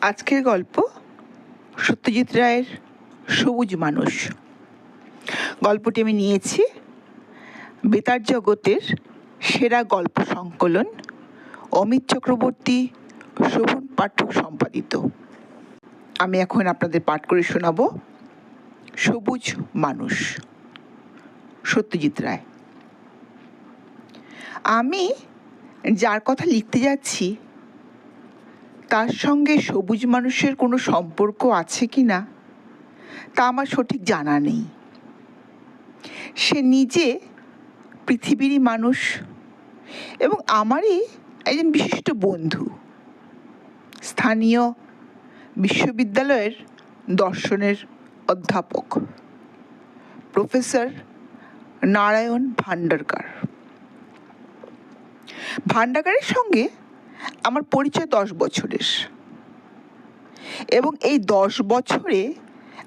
আজকের গল্প সত্যজিৎ রায়ের সবুজ মানুষ। গল্পটি আমি নিয়েছি বেতার জগতের সেরা গল্প সংকলন অমিত চক্রবর্তী, শোভন পাঠক সম্পাদিত। আমি এখন আপনাদের পাঠ করে শোনাব সবুজ মানুষ, সত্যজিৎ রায়। আমি যার কথা লিখতে যাচ্ছি তার সঙ্গে সবুজ মানুষের কোনো সম্পর্ক আছে কি না, তা আমার সঠিক জানা নেই। সে নিজে পৃথিবীরই মানুষ এবং আমারই একজন বিশিষ্ট বন্ধু। স্থানীয় বিশ্ববিদ্যালয়ের দর্শনের অধ্যাপক, প্রফেসর নারায়ণ ভান্ডারকার ভান্ডারকারের সঙ্গে আমার পরিচয় দশ বছরের। এবং এই দশ বছরে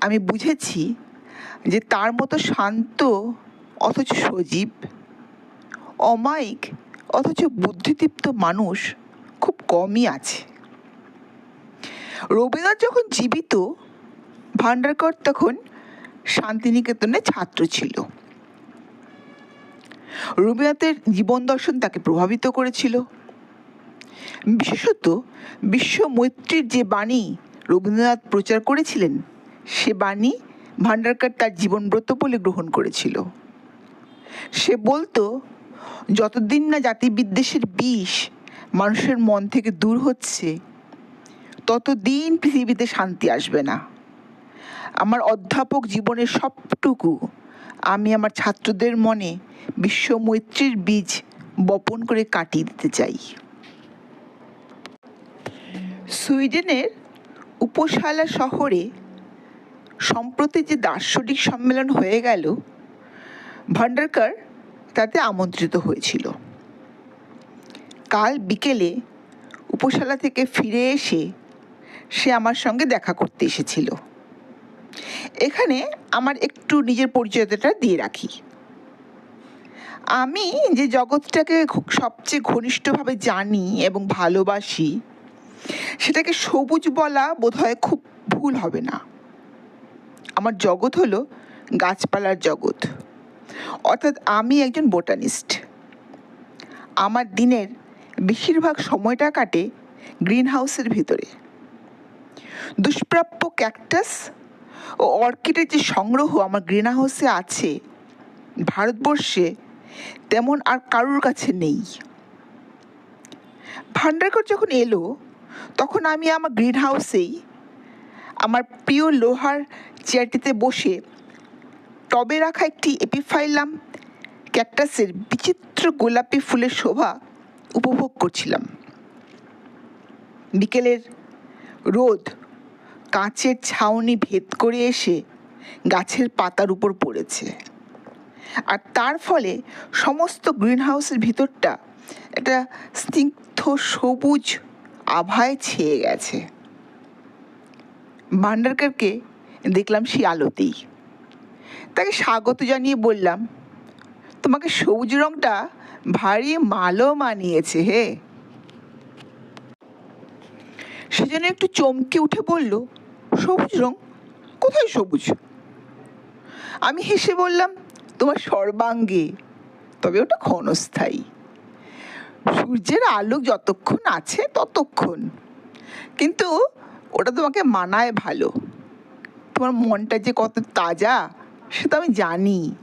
আমি বুঝেছি যে তার মতো শান্ত, অথচ সজীব, অমায়িক, অথচ বুদ্ধিদীপ্ত মানুষ খুব কমই আছে। রবীন্দ্রনাথ যখন জীবিত, ভান্ডারকর তখন শান্তিনিকেতনে ছাত্র ছিল। রবীন্দ্রনাথের জীবন দর্শন তাকে প্রভাবিত করেছিল। বিশেষত বিশ্ব মৈত্রীর যে বাণী রবীন্দ্রনাথ প্রচার করেছিলেন, সে বাণী ভান্ডারকার তার জীবনব্রত বলে গ্রহণ করেছিল। সে বলতো, যতদিন না জাতিবিদ্বেষের বিষ মানুষের মন থেকে দূর হচ্ছে, ততদিন পৃথিবীতে শান্তি আসবে না। আমার অধ্যাপক জীবনের সবটুকু আমি আমার ছাত্রদের মনে বিশ্ব মৈত্রীর বীজ বপন করে কাটিয়ে দিতে চাই। সুইডেনের উপসালা শহরে সম্প্রতি যে দার্শনিক সম্মেলন হয়ে গেল ভান্ডারকার তাতে আমন্ত্রিত হয়েছিল। কাল বিকেলে উপসালা থেকে ফিরে এসে সে আমার সঙ্গে দেখা করতে এসেছিল। এখানে আমার একটু নিজের পরিচয়টা দিয়ে রাখি। আমি যে জগৎটাকে সবচেয়ে ঘনিষ্ঠভাবে জানি এবং ভালোবাসি সেটাকে সবুজ বলা বোধহয় খুব ভুল হবে না। আমার জগৎ হলো গাছপালার জগৎ। অর্থাৎ আমি একজন বোটানিস্ট আমার দিনের বেশিরভাগ সময়টা কাটে গ্রিন হাউসের ভিতরে। দুষ্প্রাপ্য ক্যাকটাস ও অর্কিডের যে সংগ্রহ আমার গ্রিন হাউসে আছে, ভারতবর্ষে তেমন আর কারোর কাছে নেই। ভান্ডারকর যখন এলো তখন আমি আমার গ্রিন হাউসেই আমার প্রিয় লোহার চেয়ারটিতে বসে টবে রাখা একটি এপিফাইলাম ক্যাকটাসের বিচিত্র গোলাপি ফুলের শোভা উপভোগ করছিলাম। বিকেলের রোদ কাঁচের ছাউনি ভেদ করে এসে গাছের পাতার উপর পড়েছে। আর তার ফলে সমস্ত গ্রিন হাউসের ভিতরটা একটা স্নিগ্ধ সবুজ আভায় ছেয়ে গেছে। ভান্ডারকারকে দেখলাম সেই আলোতেই। তাকে স্বাগত জানিয়ে বললাম, তোমাকে সবুজ রংটা ভারী মালও মানিয়েছে হে। সে যেন একটু চমকে উঠে বলল, সবুজ রং? কোথায় সবুজ? আমি হেসে বললাম, তোমার সর্বাঙ্গে, তবে ওটা ক্ষণস্থায়ী। সূর্যের আলো যতক্ষণ আছে ততক্ষণ। কিন্তু ওটা তোমাকে মানায় ভালো। তোমার মনটা যে কত তাজা, সে তো আমি জানি।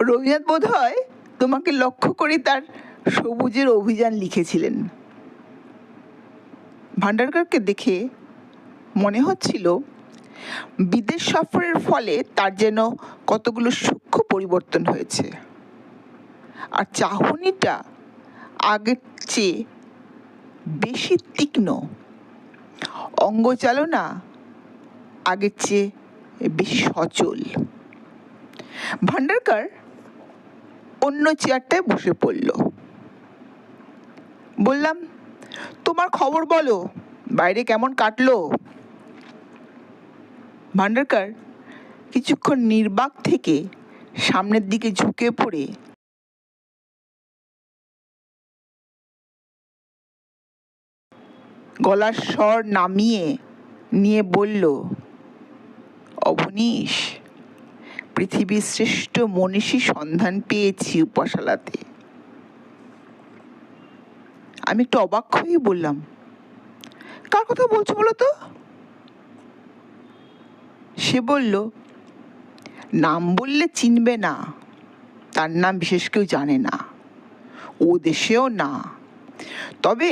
রবীন্দ্রনাথ বোধ হয় তোমাকে লক্ষ্য করে তার সবুজের অভিযান লিখেছিলেন। ভান্ডারকারকে দেখে মনে হচ্ছিল, বিদেশ সফরের ফলে তার যেন কতগুলো সূক্ষ্ম পরিবর্তন হয়েছে। আর চাহনিটা আগের চেয়ে বেশি তীক্ষ্ণ। অঙ্গচালনা আগের চেয়ে বেশি সচল। ভান্ডারকার অন্য চেয়ারটায় বসে পড়ল। বললাম, তোমার খবর বলো, বাইরে কেমন কাটলো? ভান্ডারকার কিছুক্ষণ নির্বাক থেকে সামনের দিকে ঝুঁকে পড়ে গলার স্বর নামিয়ে নিয়ে বলল, অবনীশ, পৃথিবীর শ্রেষ্ঠ মনীষী সন্ধান পেয়েছি উপাশালাতে। আমি একটু অবাক হয়েই বললাম, কার কথা বলছো বলো তো? সে বলল, নাম বললে চিনবে না, তার নাম বিশেষ কেউ জানে না, ও দেশেও না। তবে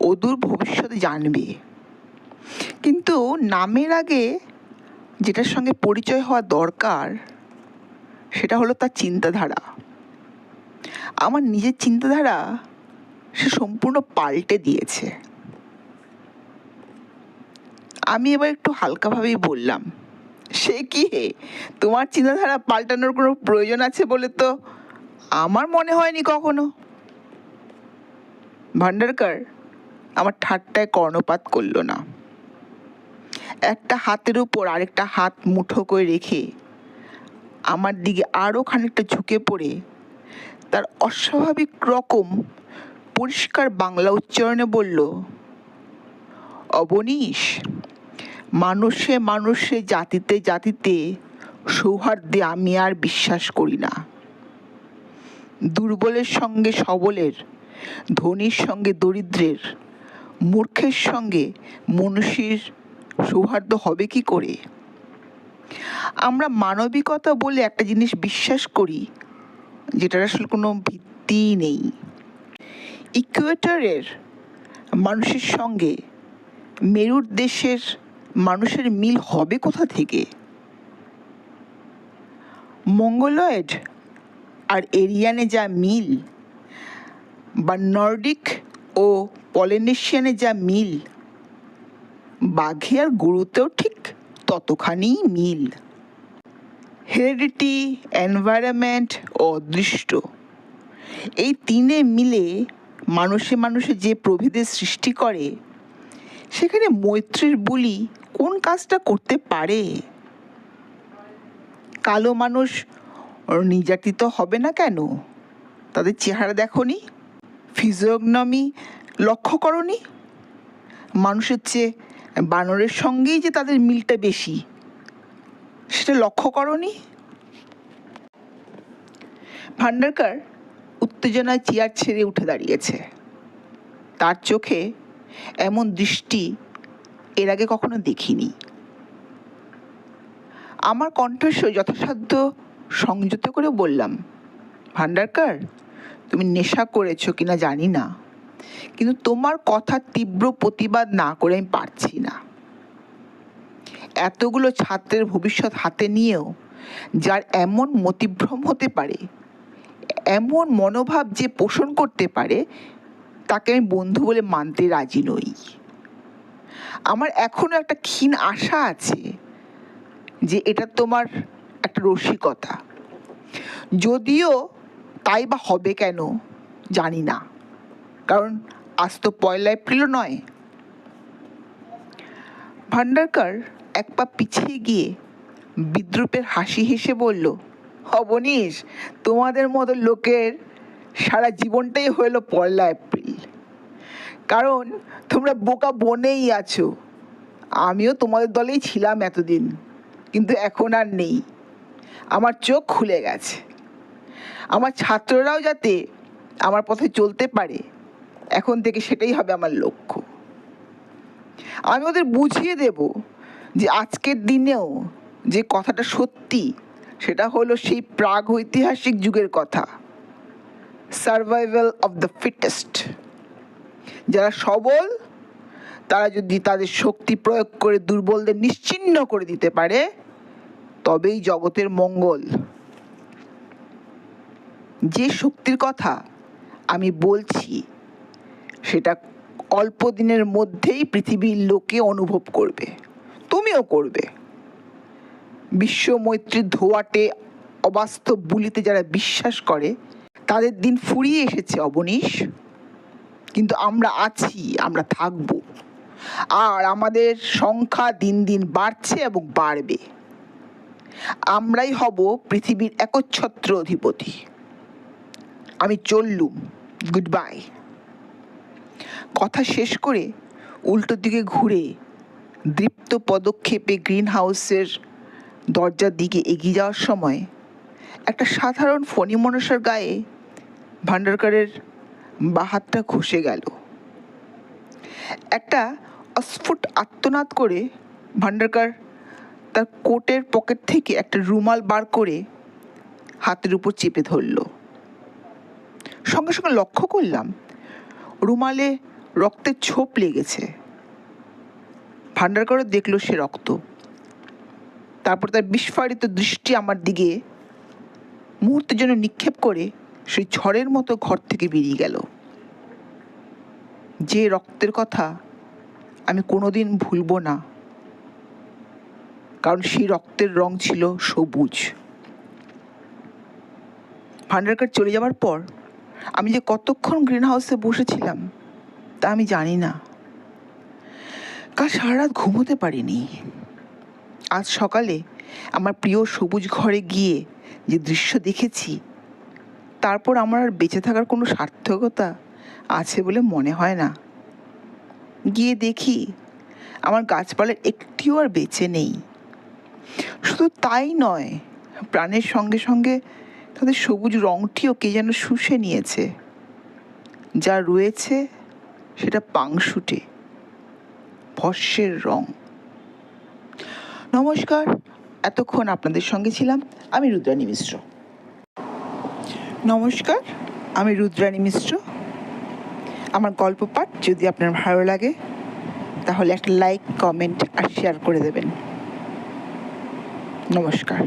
অদূর ভবিষ্যতে জানবে। কিন্তু নামের আগে যেটার সঙ্গে পরিচয় হওয়া দরকার, সেটা হলো তার চিন্তাধারা। আমার নিজের চিন্তাধারা সে সম্পূর্ণ পাল্টে দিয়েছে। আমি এবার একটু হালকাভাবেই বললাম, সে কি হে? তোমার চিন্তাধারা পাল্টানোর কোনো প্রয়োজন আছে বলে তো আমার মনে হয়নি কখনো? ভান্ডারকার আমার ঠাট্টায় কর্ণপাত করল না। একটা হাতের উপর আরেকটা হাত মুঠো করে রেখে আমার দিকে আরও খানিকটা ঝুঁকে পড়ে, তার অস্বাভাবিক রকম পরিষ্কার বাংলা উচ্চারণে বলল, অবনীশ, মানুষে মানুষে জাতিতে জাতিতে সৌহার্দ্যে আমি আর বিশ্বাস করি না। দুর্বলের সঙ্গে সবলের, ধনীর সঙ্গে দরিদ্রের মূর্খের সঙ্গে মনুষ্যের সৌহার্দ্য হবে কি করে? আমরা মানবিকতা বলে একটা জিনিস বিশ্বাস করি, যেটার আসলে কোনো ভিত্তিই নেই। ইকুয়েটরের মানুষের সঙ্গে মেরুর দেশের মানুষের মিল হবে কোথা থেকে? মঙ্গলয়েড আর এরিয়ানে যা মিল, বা নর্ডিক ও পলিনেশিয়ানে যা মিল, বাঘে আর গরুতেও ঠিক ততখানিই মিল। হেরিডিটি এনভায়রনমেন্ট ও অদৃষ্ট। এই তিনে মিলে মানুষে মানুষে যে প্রভেদের সৃষ্টি করে, সেখানে মৈত্রীর বুলি কোন কাজটা করতে পারে? কালো মানুষ নির্যাতিত হবে না কেন? তাদের চেহারা দেখো নি ফিজিওগনমি লক্ষ্য করনি? মানুষের চেয়ে বানরের সঙ্গেই যে তাদের মিলটা বেশি, সেটা লক্ষ্য করনি? ভান্ডারকার উত্তেজনায় চেয়ার ছেড়ে উঠে দাঁড়িয়েছে। তার চোখে এমন দৃষ্টি এর আগে কখনো দেখিনি। আমার কণ্ঠস্বর যথাসাধ্য সংযত করে বললাম, ভান্ডারকার, তুমি নেশা করেছ কিনা জানি না। কিন্তু তোমার কথা তীব্র প্রতিবাদ না করে আমি পারছি না। এতগুলো ছাত্রের ভবিষ্যৎ হাতে নিয়েও যার এমন মতিভ্রম হতে পারে, এমন মনোভাব যে পোষণ করতে পারে, তাকে আমি বন্ধু বলে মানতে রাজি নই। আমার এখনও একটা ক্ষীণ আশা আছে যে এটা তোমার একটা রসিকতা। যদিও তাই বা হবে কেন জানি না। কারণ আজ তো পয়লা এপ্রিলও নয়। ভান্ডারকার এক পা পিছিয়ে গিয়ে বিদ্রুপের হাসি হেসে বলল অবনীশ তোমাদের মতো লোকের সারা জীবনটাই হলো পয়লা এপ্রিল। কারণ তোমরা বোকা বনেই আছো। আমিও তোমাদের দলেই ছিলাম এতদিন, কিন্তু এখন আর নেই। আমার চোখ খুলে গেছে। আমার ছাত্ররাও যাতে আমার পথে চলতে পারে এখন থেকে সেটাই হবে আমার লক্ষ্য। আমি ওদের বুঝিয়ে দেব যে আজকের দিনেও যে কথাটা সত্যি, সেটা হলো সেই প্রাগ ঐতিহাসিক যুগের কথা। সার্ভাইভাল অফ দ্য ফিটেস্ট যারা সবল, তারা যদি তাদের শক্তি প্রয়োগ করে দুর্বলদের নিশ্চিহ্ন করে দিতে পারে, তবেই জগতের মঙ্গল। যে শক্তির কথা আমি বলছি সেটা অল্প দিনের মধ্যেই পৃথিবীর লোকে অনুভব করবে, তুমিও করবে। বিশ্ব মৈত্রীর ধোয়াটে অবাস্তব বুলিতে যারা বিশ্বাস করে, তাদের দিন ফুরিয়ে এসেছে অবনীশ। কিন্তু আমরা আছি, আমরা থাকব। আর আমাদের সংখ্যা দিন দিন বাড়ছে এবং বাড়বে। আমরাই হব পৃথিবীর একচ্ছত্র অধিপতি। আমি চললুম। গুড বাই কথা শেষ করে উল্টো দিকে ঘুরে দৃপ্ত পদক্ষেপে গ্রিন হাউসের দরজার দিকে এগিয়ে যাওয়ার সময় একটা সাধারণ ফণি মনসার গায়ে ভান্ডারকারের বাহাতটা খসে গেল। একটা অস্ফুট আত্মনাদ করে ভান্ডারকার তার কোটের পকেট থেকে একটা রুমাল বার করে হাতের উপর চেপে ধরল। সঙ্গে সঙ্গে লক্ষ্য করলাম রুমালে রক্তের ছোপ লেগেছে। ভান্ডারকর দেখল সে রক্ত। তারপর তার বিস্ফারিত দৃষ্টি আমার দিকে মুহূর্তের জন্য নিক্ষেপ করে সেই ঝড়ের মতো ঘর থেকে বেরিয়ে গেল। যে রক্তের কথা আমি কোনোদিন ভুলবো না। কারণ সেই রক্তের রং ছিল সবুজ। ভান্ডারকার চলে যাওয়ার পর আমি যে কতক্ষণ গ্রিন হাউসে বসেছিলাম, তা আমি জানি না। কাল সারা রাত ঘুমোতে পারিনি। আজ সকালে আমার প্রিয় সবুজ ঘরে গিয়ে যে দৃশ্য দেখেছি, তারপর আমার আর বেঁচে থাকার কোনো সার্থকতা আছে বলে মনে হয় না। গিয়ে দেখি আমার গাছপালার একটিও আর বেঁচে নেই। শুধু তাই নয়, প্রাণের সঙ্গে সঙ্গে তাদের সবুজ রঙটিও কে যেন শুষে নিয়েছে। যা রয়েছে সেটা পাংশুটে, ভস্যের রং। নমস্কার, এতক্ষণ আপনাদের সঙ্গে ছিলাম আমি রুদ্রাণী মিশ্র। নমস্কার, আমি রুদ্রাণী মিশ্র। আমার গল্প পাঠ যদি আপনার ভালো লাগে, তাহলে একটা লাইক, কমেন্ট আর শেয়ার করে দেবেন। নমস্কার।